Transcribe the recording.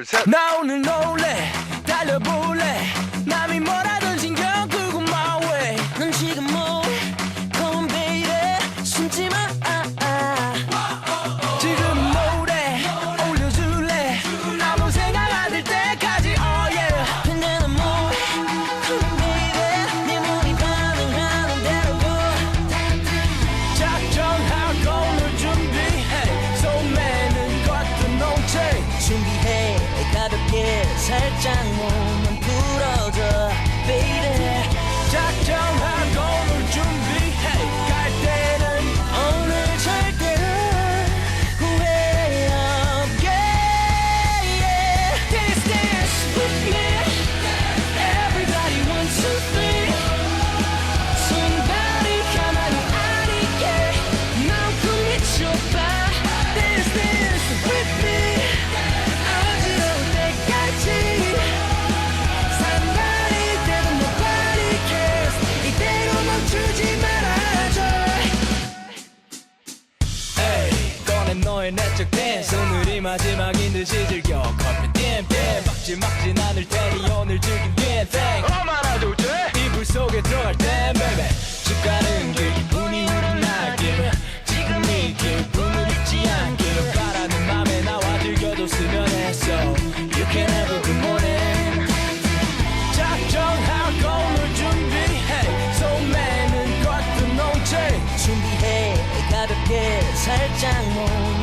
둘셋나 오늘 놀래. 달려볼래. 남이 뭐라 太占我。 나는 너의 내적 댄스. 오늘이 마지막인 듯이 즐겨. 커피 띵띵 막지 막지 않을 테니 오늘 즐긴 띵 Thanks 살짝 몸